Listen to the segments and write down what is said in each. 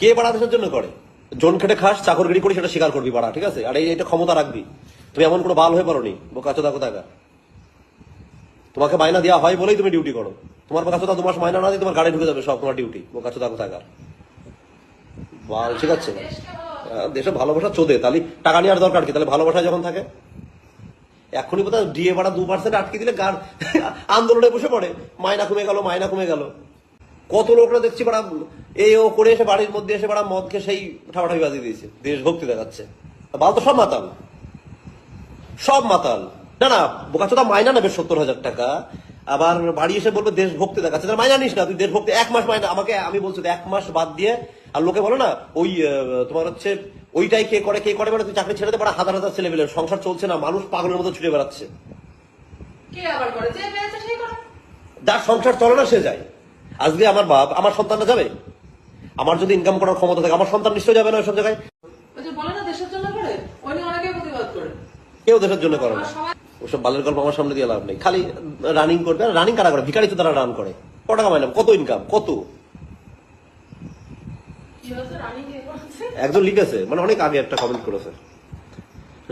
কে বাড়া দেশের জন্য করে? জন খেটে খাস, চাকরগিরি করি সেটা স্বীকার করবি বাড়া, ঠিক আছে? আর এই এটা ক্ষমতা রাখবি। তুমি এমন কোনো বাল হয়ে পারো নি বোকা চোদা কোথাকা তোমাকে মাইনা দেওয়া হয় বলেই তুমি ডিউটি করো। তোমার বোকা চোদা তোমার মাইনা না দিয়ে তোমার গাড়ি ঢুকে যাবে, সব তোমার ডিউটি, বোকা চোদা কোথাকার বাল, ঠিক আছে? দেশে ভালোবাসা চোদে, তাহলে টাকা নেওয়ার দরকার কি? তাহলে ভালোবাসা যখন থাকে, এখনই বোধহয় ডিএ ভাড়া দু পার্সেন্ট আটকে দিলে গান আন্দোলনে বসে পড়ে। মায়না কমে গেল মায়না কমে গেল। কত লোকরা দেখছি বাড়া এই ও করে এসে বাড়ির মধ্যে এসে বাড়া মদকে সেই ঠাপাঠাপি বাজিয়ে দিয়েছে। দেশভক্তি দেখাচ্ছে। বাল তো সব মাতাল। সব মাতাল। না না বোকা বোকাচোদা মাইনা নেবে সত্তর হাজার টাকা। আবার বাড়ি এসে বলবে দেশভক্তি দেখাচ্ছে। তাহলে মাইনা নিস না তুই দেশভক্তি এক মাস মাইনা আমাকে আমি বলছি এক মাস বাদ দিয়ে আর লোকে বলো না ওই তোমার হচ্ছে ওইটাই কে করে কে করে মানে তুই চাকরি ছেড়ে দে হাজার হাজার ছেলে মিলে সংসার চলছে না মানুষ পাগলের মতো ছুটে বেড়াচ্ছে। যার সংসার চলে না সে যায়। আজকে আমার বাপ আমার সন্তানটা যাবে? আমার যদি ইনকাম করার ক্ষমতা থাকে আমার সন্তান নিশ্চয় যাবে না ওইসব জায়গায়? করে? কেউ দেশের জন্য করে না। ওসব বালের গল্প আমার সামনে দিয়ে লাভ নেই। খালি রানিং করবে রানিং কারা করে? ভিকারি তো তারা রান করে। কত টাকা মাইলাম কত ইনকাম কত? একজন লিখেছে মানে অনেক আগে একটা কমেন্ট করেছে।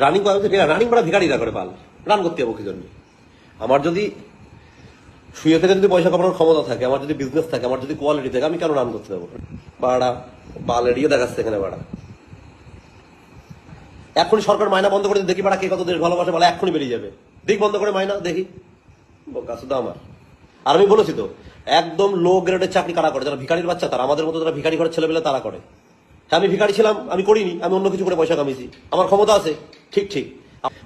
রানিং করা হচ্ছে রানিং করা ভিকারিরা করে পাল। রান করতে যাব কি জন্য? আমার যদি শুয়ে থেকে যদি পয়সা কামানোর ক্ষমতা থাকে আমার যদি বিজনেস থাকে আমার যদি কোয়ালিটি থাকে আমি কেন রান করতে যাব? বাড়া বাল এড়িয়ে দেখাচ্ছে এখানে বাড়া এখনই সরকার মাইনা বন্ধ করে দেখি বাড়া কে কত দেশ ভালোবাসে বলে এখনই বেরিয়ে যাবে। দিক বন্ধ করে মাইনা, দেখি। শুধু আমার। আর আমি বলেছি তো, একদম লো গ্রেডের চাকরি কারা করে? যারা ভিখারির বাচ্চা, তারা আমাদের মতো যারা ভিখারি ঘরের ছেলেবেলে তারা করে। হ্যাঁ আমি ভিখারি ছিলাম, আমি করিনি, আমি অন্য কিছু করে পয়সা কামিয়েছি। আমার ক্ষমতা আছে, ঠিক ঠিক।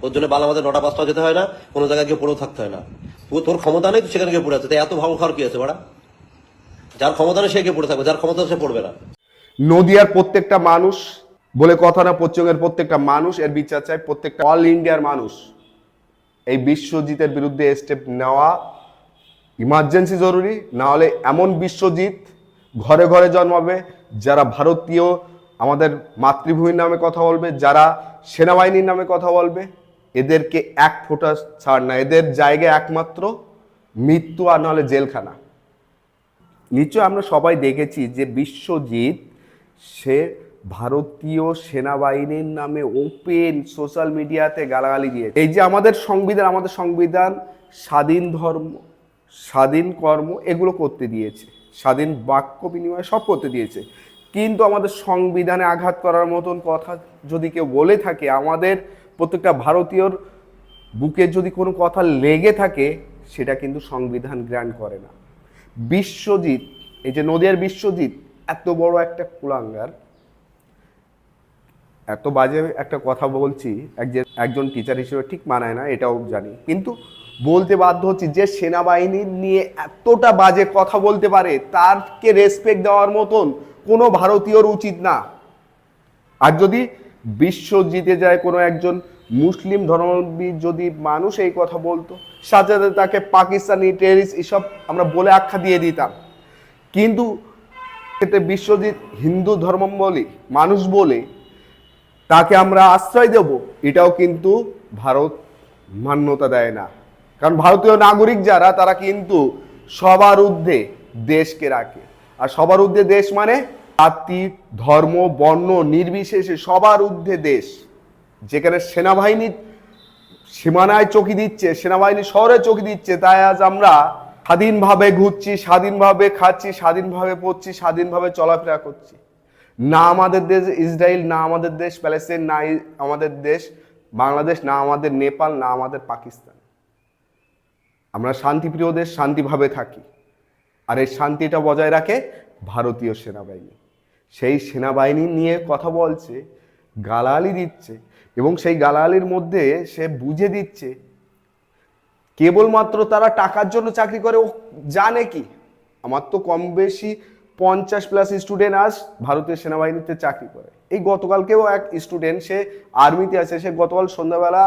ওর জন্য বাল আমাদের নটা পাঁচটা যেতে হয় না, কোনো জায়গায় গিয়ে পড়েও থাকতে হয় না। তোর ক্ষমতা নেই, তুই সেখানে গিয়ে পড়ে আছে তাই এত ভালো খাওয়ার কি আছে, বাড়া? যার ক্ষমতা নেই সে গিয়ে পড়ে থাকবে, যার ক্ষমতা সে পড়বে না। নদিয়ার প্রত্যেকটা মানুষ বলে কথা না, পশ্চিমবঙ্গের প্রত্যেকটা মানুষ এর বিচার চায়, প্রত্যেকটা অল ইন্ডিয়ার মানুষ। এই বিশ্বজিতের বিরুদ্ধে স্টেপ নেওয়া ইমার্জেন্সি জরুরি, না হলে এমন বিশ্বজিৎ ঘরে ঘরে জন্মাবে, যারা ভারতীয় আমাদের মাতৃভূমির নামে কথা বলবে, যারা সেনাবাহিনীর নামে কথা বলবে, এদেরকে এক ফোঁটা ছাড় না। এদের জায়গায় একমাত্র মৃত্যু আর নাহলে জেলখানা। নিশ্চয় আমরা সবাই দেখেছি যে বিশ্বজিৎ, সে ভারতীয় সেনাবাহিনীর নামে ওপেন সোশ্যাল মিডিয়াতে গালাগালি দিয়ে এই যে আমাদের সংবিধান আমাদের সংবিধান স্বাধীন ধর্ম, স্বাধীন কর্ম এগুলো করতে দিয়েছে। স্বাধীন বাক্য বিনিময় সব করতে দিয়েছে। কিন্তু আমাদের সংবিধানে আঘাত করার মতন কথা যদি কেউ বলে থাকে, আমাদের প্রত্যেকটা ভারতীয়র বুকে যদি কোনো কথা লেগে থাকে, সেটা কিন্তু সংবিধান গ্রান্ট করে না। বিশ্বজিৎ, এই যে নদিয়ার বিশ্বজিৎ, এত বড় একটা কুলাঙ্গার। এত বাজে একটা কথা বলছি, একজন একজন টিচার হিসেবে ঠিক মানায় না, এটাও জানি। কিন্তু বলতে বাধ্য হচ্ছি যে সেনাবাহিনী নিয়ে এতটা বাজে কথা বলতে পারে, তারকে রেসপেক্ট দেওয়ার মতন কোনো ভারতীয়র উচিত না। আর যদি বিশ্ব জিতে যায় কোনো একজন মুসলিম ধর্মাবলম্বী যদি মানুষ এই কথা বলতো সাথে তাকে পাকিস্তানি টেরিস এসব আমরা বলে আখ্যা দিয়ে দিতাম। কিন্তু এতে বিশ্বজিৎ হিন্দু ধর্মাবলী মানুষ বলে, তাকে আমরা আশ্রয় দেব, এটাও কিন্তু ভারত মান্যতা দেয় না। কারণ ভারতীয় নাগরিক যারা, তারা কিন্তু সবার ঊর্ধ্বে দেশকে রাখে। আর সবার ঊর্ধ্বে দেশ মানে জাতি, ধর্ম, বর্ণ, নির্বিশেষে সবার ঊর্ধ্বে দেশ। যেখানে সেনাবাহিনী সীমানায় চকি দিচ্ছে, সেনাবাহিনী শহরে চকি দিচ্ছে, তাই আজ আমরা স্বাধীনভাবে ঘুরছি, স্বাধীনভাবে খাচ্ছি, স্বাধীনভাবে পড়ছি, স্বাধীনভাবে চলাফেরা করছি। না আমাদের দেশ ইসরায়েল, না আমাদের দেশ প্যালেস্টাইন না আমাদের দেশ বাংলাদেশ, না আমাদের নেপাল, না আমাদের পাকিস্তান। আমরা শান্তিপ্রিয় দেশ, শান্তিভাবে থাকি। আর এই শান্তিটা বজায় রাখে ভারতীয় সেনাবাহিনী। সেই সেনাবাহিনী নিয়ে কথা বলছে, গালালি দিচ্ছে এবং সেই গালালির মধ্যে সে বুঝে দিচ্ছে। কেবলমাত্র তারা টাকার জন্য চাকরি করে, ও জানে কি? আমার তো কম বেশি পঞ্চাশ প্লাস স্টুডেন্ট আজ ভারতীয় সেনাবাহিনীতে চাকরি করে। এই গতকালকেও এক স্টুডেন্ট সে আর্মিতে আছে, সে গতকাল সন্ধ্যাবেলা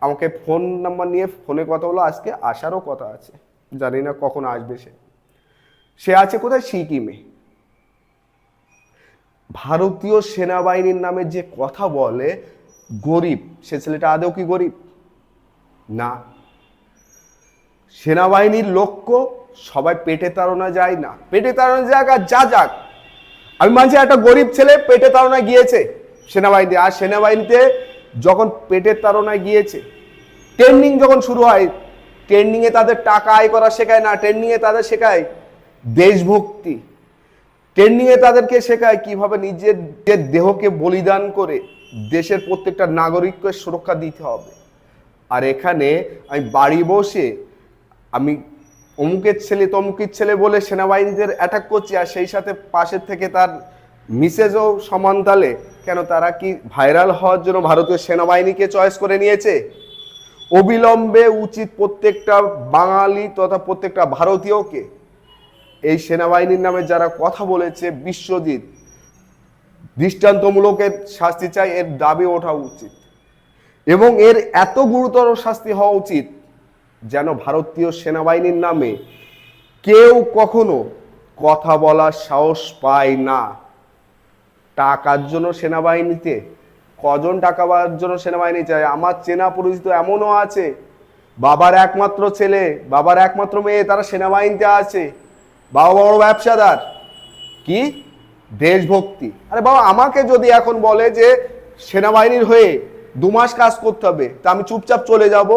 আমাকে ফোন নাম্বার নিয়ে ফোনে কথা হলো আজকে আসারও কথা আছে। জানি না কখন আসবে সে। সে আছে কোথায়? সিকিমে। ভারতীয় সেনাবাহিনীর নামে যে কথা বলে গরিব, সে ছেলেটা আদৌ কি গরিব? না। সেনাবাহিনীর লক্ষ্য সবাই পেটে তাড়ানো যায় না। পেটে তাড়ানো যাক আর যা যাক। আমি মানছি একটা গরিব ছেলে পেটে তাড়নায় গিয়েছে সেনাবাহিনীতে। আর সেনাবাহিনীতে যখন পেটের তাড়নায় গিয়েছে ট্রেনিং যখন শুরু হয় ট্রেনিংয়ে তাদের টাকা আয় করা শেখায় না ট্রেনিংয়ে তাদের শেখায় দেশভক্তি। ট্রেনিংয়ে তাদেরকে শেখায় কীভাবে নিজের দেহকে বলিদান করে দেশের প্রত্যেকটা নাগরিককে সুরক্ষা দিতে হবে। আর এখানে আমি বাড়ি বসে আমি অমুকের ছেলে তমুকের ছেলে বলে সেনাবাহিনীদের অ্যাটাক করছি আর সেই সাথে পাশের থেকে তার মিসেজও সমান তালে, কেন তারা কি ভাইরাল হওয়ার জন্য ভারতীয় সেনাবাহিনীকে চয়েস করে নিয়েছে? অবিলম্বে উচিত প্রত্যেকটা বাঙালি তথা প্রত্যেকটা ভারতীয়কে এই সেনাবাহিনীর নামে যারা কথা বলেছে, বিশ্বজিৎ দৃষ্টান্তমূলকের শাস্তি চাই, এর দাবি ওঠা উচিত। এবং এর এত গুরুতর শাস্তি হওয়া উচিত যেন ভারতীয় সেনাবাহিনীর নামে কেউ কখনো কথা বলার সাহস পায় না। টাকার জন্য সেনাবাহিনীতে, কজন টাকা পাওয়ার জন্য সেনাবাহিনী চায়? আমার চেনা পরিচিত এমনও আছে। বাবার একমাত্র ছেলে, বাবার একমাত্র মেয়ে, তারা সেনাবাহিনীতে আছে। বাবা বড় ব্যবসাদার। কি? দেশভক্তি। আরে বাবা, আমাকে যদি এখন বলে যে সেনাবাহিনীর হয়ে দু মাস কাজ করতে হবে, তা আমি চুপচাপ চলে যাব,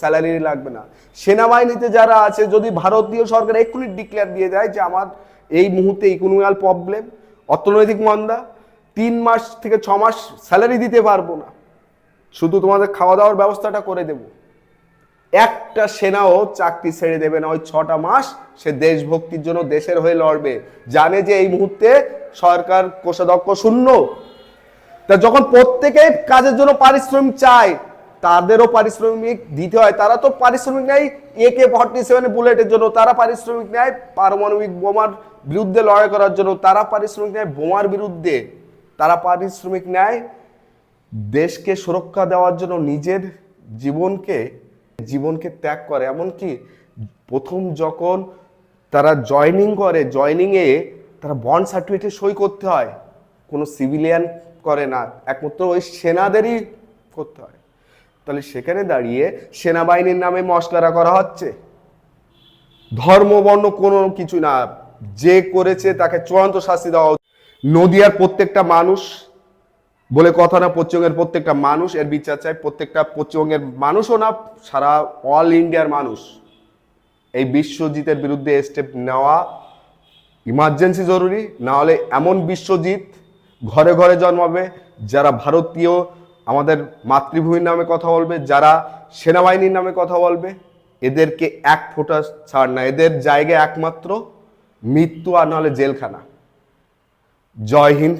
স্যালারি লাগবে না। সেনাবাহিনীতে যারা আছে, যদি ভারতীয় সরকার এক্ষুনি ডিক্লেয়ার দিয়ে দেয় যে আমার এই মুহূর্তে ইকোনমিক্যাল প্রবলেম অর্থনৈতিক মন্দা, তিন মাস থেকে ছ মাস স্যালারি দিতে পারব না। শুধু তোমাদের খাওয়া দাওয়ার ব্যবস্থাটা করে দেবো। একটা সেনাও চাকরি ছেড়ে দেবে না। ওই ছটা মাস সে দেশভক্তির জন্য দেশের হয়ে লড়বে। জানে যে এই মুহূর্তে সরকার কোষাধ্যক্ষ শূন্য। তা যখন প্রত্যেকে কাজের জন্য পারিশ্রমিক চায়, তাদেরও পারিশ্রমিক দিতে হয়। তারা তো পারিশ্রমিক নেয় একে ফর্টি সেভেন বুলেটের জন্য। তারা পারিশ্রমিক নেয় পারমাণবিক বোমার বিরুদ্ধে লড়াই করার জন্য। তারা পারিশ্রমিক নেয় বোমার বিরুদ্ধে। তারা পারিশ্রমিক নেয় দেশকে সুরক্ষা দেওয়ার জন্য, নিজের জীবনকে জীবনকে ত্যাগ করে। এমনকি প্রথম যখন তারা জয়নিং করে জয়নিংয়ে তারা বন্ড সার্টিফিকেটে সই করতে হয়। কোনো সিভিলিয়ান করে না, একমাত্র ওই সেনাদেরই করতে হয়। তাহলে সেখানে দাঁড়িয়ে সেনাবাহিনীর নামে মশলারা করা হচ্ছে। ধর্ম, বর্ণ, কোনো কিছু না। যে করেছে তাকে চূড়ান্ত শাস্তি দেওয়া নদিয়ার প্রত্যেকটা মানুষ বলে কথা না পশ্চিমবঙ্গের প্রত্যেকটা মানুষ এর বিচার চায়, প্রত্যেকটা পশ্চিমবঙ্গের মানুষও না, সারা অল ইন্ডিয়ার মানুষ। এই বিশ্বজিতের বিরুদ্ধে স্টেপ নেওয়া ইমার্জেন্সি জরুরি, না হলে এমন বিশ্বজিৎ ঘরে ঘরে জন্মাবে, যারা ভারতীয় আমাদের মাতৃভূমির নামে কথা বলবে, যারা সেনাবাহিনীর নামে কথা বলবে, এদেরকে এক ফোঁটা ছাড় না। এদের জায়গায় একমাত্র মৃত্যু আর নাহলে জেলখানা। জয় হিন্দ।